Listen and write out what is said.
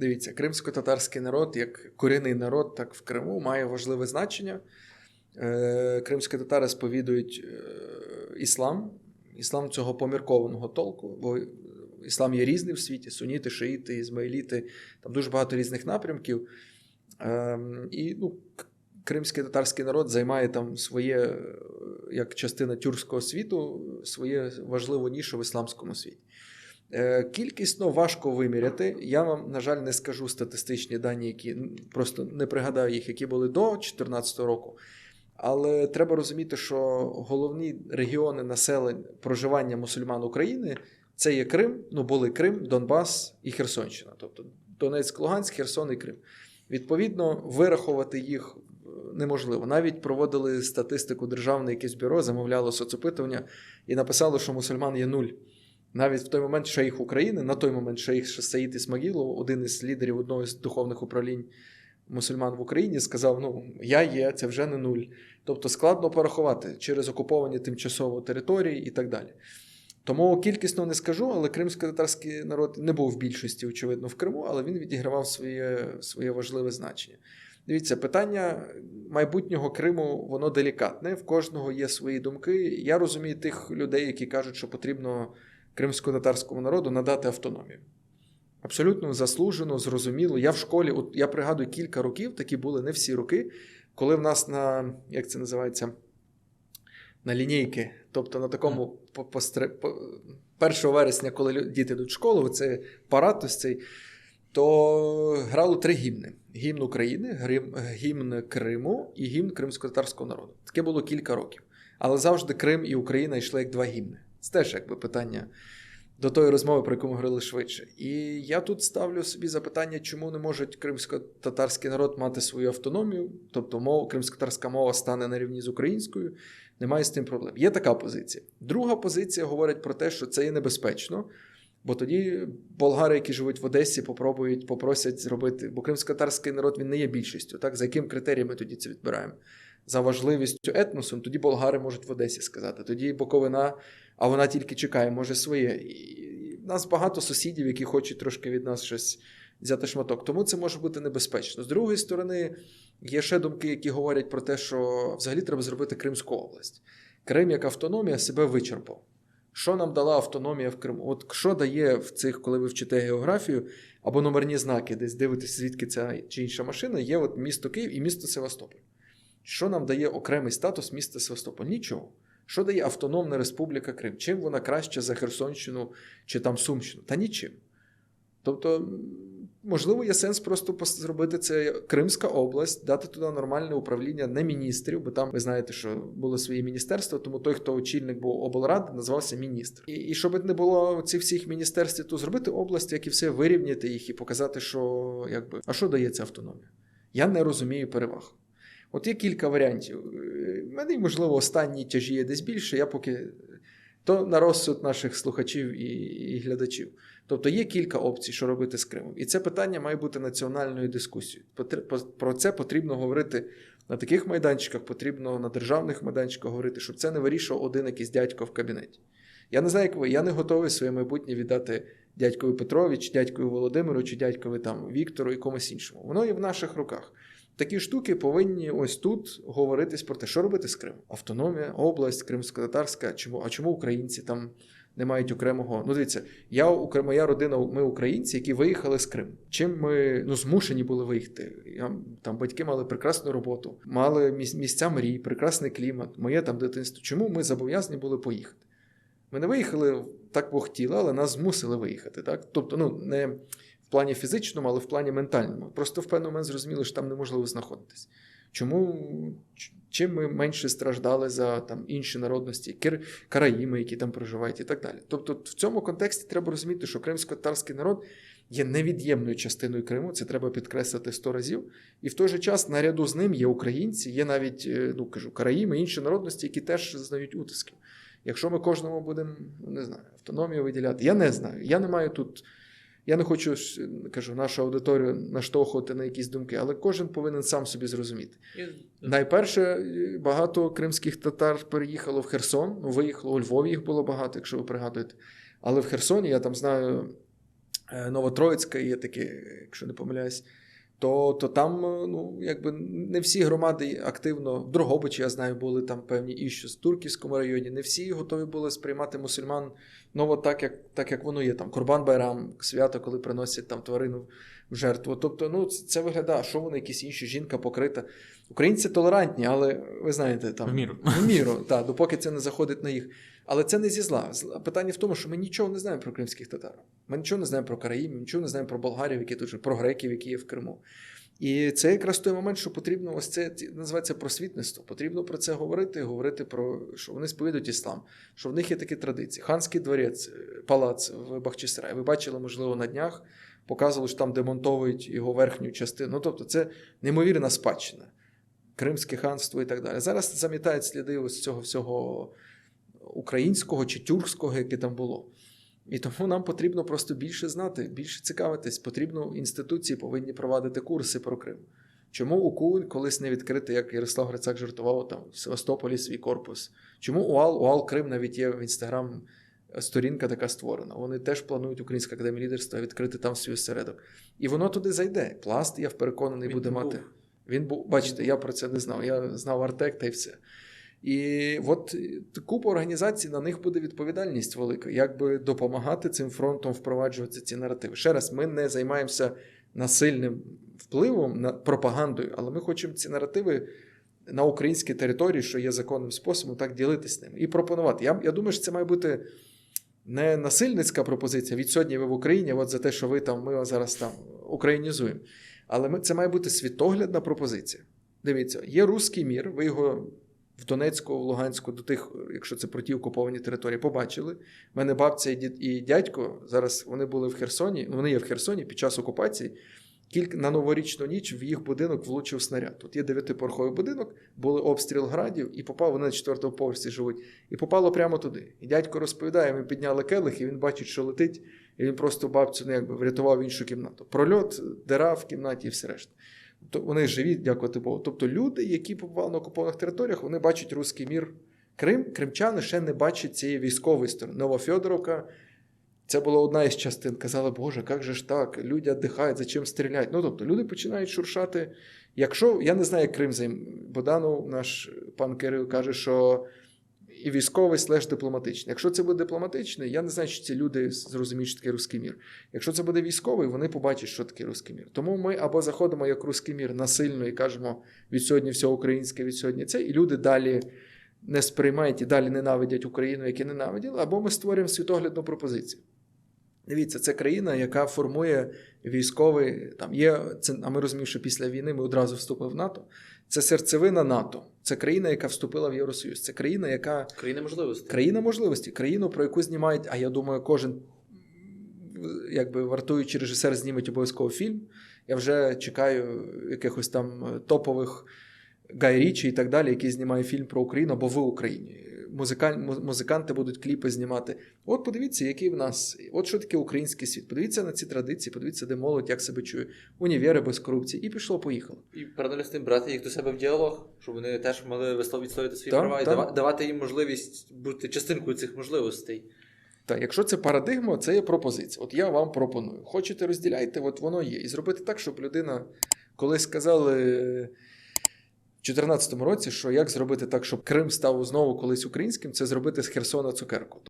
Дивіться, кримсько-татарський народ, як корінний народ, так в Криму має важливе значення. Е, Кримські татари сповідують е, іслам, іслам цього поміркованого толку, бо іслам є різний в світі: суніти, шиїти, ізмаїліти, там дуже багато різних напрямків. Ем, І ну, кримський татарський народ займає там своє, е, як частина тюркського світу, своє важливу нішу в ісламському світі. Е, Кількісно важко виміряти. Я вам, на жаль, не скажу статистичні дані, які просто не пригадаю їх, які були до 2014 року. Але треба розуміти, що головні регіони населення проживання мусульман України це є Крим, ну були Крим, Донбас і Херсонщина, тобто Донецьк, Луганськ, Херсон і Крим. Відповідно, вирахувати їх е, неможливо. Навіть проводили статистику державне якесь бюро, замовляло соцопитування і написало, що мусульман є нуль. Навіть в той момент шейх України, на той момент шейх Саїд Ісмагілов, один із лідерів одного з духовних управлінь мусульман в Україні, сказав: ну, я є, це вже не нуль. Тобто складно порахувати через окуповані тимчасово території і так далі. Тому кількісно не скажу, але кримсько-татарський народ не був в більшості, очевидно, в Криму, але він відігравав своє, своє важливе значення. Дивіться, питання майбутнього Криму, воно делікатне. В кожного є свої думки. Я розумію тих людей, які кажуть, що потрібно кримсько-татарському народу надати автономію. Абсолютно заслужено, зрозуміло. Я в школі, от я пригадую кілька років, такі були не всі роки, коли в нас на як це називається, на лінійки, тобто на такому по, по, 1 вересня, коли діти йдуть в школу, це парад ось цей, то грало три гімни: гімн України, гімн Криму і гімн кримсько-татарського народу. Таке було кілька років. Але завжди Крим і Україна йшли як два гімни. Це теж якби питання до тої розмови, про яку ми говорили швидше. І я тут ставлю собі запитання, чому не може кримсько-татарський народ мати свою автономію, тобто мова, кримсько-татарська мова стане на рівні з українською. Немає з тим проблем. Є така позиція. Друга позиція говорить про те, що це є небезпечно, бо тоді болгари, які живуть в Одесі, попробують, попросять зробити, бо кримсько-татарський народ він не є більшістю. Так? За яким критерієм ми тоді це відбираємо? За важливістю етносу, ну, тоді болгари можуть в Одесі сказати. Тоді Боковина, а вона тільки чекає, може своє. І в нас багато сусідів, які хочуть трошки від нас щось взяти шматок. Тому це може бути небезпечно. З другої сторони, є ще думки, які говорять про те, що взагалі треба зробити Кримську область. Крим як автономія себе вичерпав. Що нам дала автономія в Криму? От що дає в цих, коли ви вчите географію або номерні знаки, десь дивитесь, звідки ця чи інша машина, є от місто Київ і місто Севастополь. Що нам дає окремий статус міста Севастополь? Нічого. Що дає Автономна Республіка Крим? Чим вона краще за Херсонщину чи там Сумщину? Та нічим. Тобто, можливо, є сенс просто зробити це Кримська область, дати туди нормальне управління не міністрів, бо там ви знаєте, що було своє міністерство, тому той, хто очільник був облради, називався міністр. І, і щоб не було цих всіх міністерств, то зробити область, як і все, вирівняти їх і показати, що якби а що дає ця автономія? Я не розумію переваг. От є кілька варіантів. Е, В мене, можливо, останні тяжі є десь більше, я поки то на розсуд наших слухачів і, і глядачів. Тобто є кілька опцій, що робити з Кримом. І це питання має бути національною дискусією. Про це потрібно говорити на таких майданчиках, потрібно на державних майданчиках говорити, щоб це не вирішував один якийсь дядько в кабінеті. Я не знаю, як ви, я не готовий своє майбутнє віддати дядькові Петрові, чи дядькові Володимиру, чи дядькові там Віктору і комусь іншому. Воно є в наших руках. Такі штуки повинні ось тут говоритись про те, що робити з Кримом. Автономія, область, кримсько-татарська. Чому, а чому українці там не мають окремого? Ну, дивіться, я моя родина, ми українці, які виїхали з Криму. Чим ми ну, змушені були виїхати? Я, там батьки мали прекрасну роботу, мали місця мрій, прекрасний клімат, моє там дитинство. Чому ми зобов'язані були поїхати? Ми не виїхали так, бо хотіли, але нас змусили виїхати. Так? Тобто, ну, не плані фізичному, але в плані ментальному. Просто в певний момент зрозуміли, що там неможливо знаходитись. Чому чим ми менше страждали за там інші народності, кир, караїми, які там проживають, і так далі. Тобто, в цьому контексті треба розуміти, що кримсько-татарський народ є невід'ємною частиною Криму, це треба підкреслити сто разів. І в той же час наряду з ним є українці, є навіть е, ну кажу, караїми, інші народності, які теж зазнають утисків. Якщо ми кожному будемо не знаю, автономію виділяти, я не знаю. Я не маю тут. Я не хочу кажу, нашу аудиторію наштовхувати на якісь думки, але кожен повинен сам собі зрозуміти. Найперше, е, багато кримських татар переїхало в Херсон. Ну, виїхало у Львові, їх було багато, якщо ви пригадуєте. Але в Херсоні, я там знаю, е, Новотроїцька є таке, якщо не помиляюсь. То, то там е, ну, якби не всі громади активно, в Дрогобичі, я знаю, були там певні іщу в Турківському районі. Не всі готові були сприймати мусульман ну, от так, як, так, як воно є. Там Курбан Байрам, свято, коли приносять там тварину в жертву. Тобто, ну, це, виглядає, що вони якісь інші, жінка покрита. Українці толерантні, але ви знаєте, там В міру. в міру, так, допоки це не заходить на їх. Але це не зі зла. Питання в тому, що ми нічого не знаємо про кримських татар. Ми нічого не знаємо про караїмів, нічого не знаємо про болгарів, які тут живуть, про греків, які є в Криму. І це якраз той момент, що потрібно ось це називається просвітництво. Потрібно про це говорити, говорити про що вони сповідують іслам, що в них є такі традиції. Ханський дворець, е, палац в Бахчисараї. Ви бачили, можливо, на днях показували, що там демонтовують його верхню частину. Ну тобто, це неймовірна спадщина. Кримське ханство і так далі. Зараз замітають сліди ось цього всього українського чи тюркського, яке там було. І тому нам потрібно просто більше знати, більше цікавитись. Потрібно інституції повинні провадити курси про Крим. Чому УКУ колись не відкрити, як Ярослав Грицак жартував там в Севастополі свій корпус? Чому УАЛ, УАЛ Крим навіть є в інстаграм сторінка така створена. Вони теж планують Українська академія лідерства відкрити там свій осередок. І воно туди зайде. Пласт, я впереконаний, Він буде там мати. Він був, бачите, я про це не знав. Я знав Артек та й все. І от купа організацій на них буде відповідальність велика, як би допомагати цим фронтом впроваджувати ці наративи. Ще раз, ми не займаємося насильним впливом на пропагандою, але ми хочемо ці наративи на українській території, що є законним способом, так ділитися ними і пропонувати. Я, я думаю, що це має бути не насильницька пропозиція. Від сьогодні ви в Україні, от за те, що ви там, ми вас зараз там українізуємо. Але ми, це має бути світоглядна пропозиція. Дивіться, є руський мір, ви його в Донецьку, в Луганську, до тих, якщо це про ті окуповані території, побачили. У мене бабця і дядько зараз вони були в Херсоні, вони є в Херсоні під час окупації. На новорічну ніч в їх будинок влучив снаряд. Тут є дев'ятипорховий будинок, були обстріл градів, і попав, вони на четвертому поверсі живуть, і попало прямо туди. І дядько розповідає, ми підняли келих, і він бачить, що летить, і він просто бабцю ну, якби, врятував іншу кімнату. Прольот, дира в кімнаті і все решта. Тобто вони живі, дякувати Богу. Тобто люди, які побували на окупованих територіях, вони бачать руський мір. Крим, кримчани ще не бачать цієї військової сторони. Новофьодоровка, це була одна із частин. Казали, Боже, як же ж так? Люди віддихають, зачем стріляють? Ну тобто люди починають шуршати. Якщо я не знаю, як Крим займ... Боданов, наш пан Кирил, каже, що і військовий слеш дипломатичний. Якщо це буде дипломатичний, я не знаю, чи ці люди зрозуміють, що таке руський мір. Якщо це буде військовий, вони побачать, що таке руський мір. Тому ми або заходимо як руський мір насильно і кажемо від сьогодні все українське, від сьогодні це, і люди далі не сприймають і далі ненавидять Україну, які ненавиділи, або ми створюємо світоглядну пропозицію. Дивіться, це країна, яка формує військовий. Там є це, а ми розуміємо, що після війни ми одразу вступили в НАТО. Це серцевина НАТО. Це країна, яка вступила в Євросоюз. Це країна, яка Країна можливостей. країна можливості, країну, про яку знімають. А я думаю, кожен, якби вартуючий режисер, зніметь обов'язково фільм. Я вже чекаю якихось там топових Гай Річі і так далі, які знімають фільм про Україну або в Україні. Музикаль, музиканти будуть кліпи знімати. От подивіться, який в нас, от що таке український світ. Подивіться на ці традиції, подивіться, де молодь, як себе чує, універи без корупції, і пішло, поїхало. І паралельно з тим брати їх до себе в діалог, щоб вони теж могли відстояти свої Так, права і дава- давати їм можливість бути частинкою цих можливостей. Так, якщо це парадигма, це є пропозиція. От я вам пропоную. Хочете розділяйте, от воно є. І зробити так, щоб людина, колись сказали 2014 році, що як зробити так, щоб Крим став знову колись українським, це зробити з Херсона цукерку.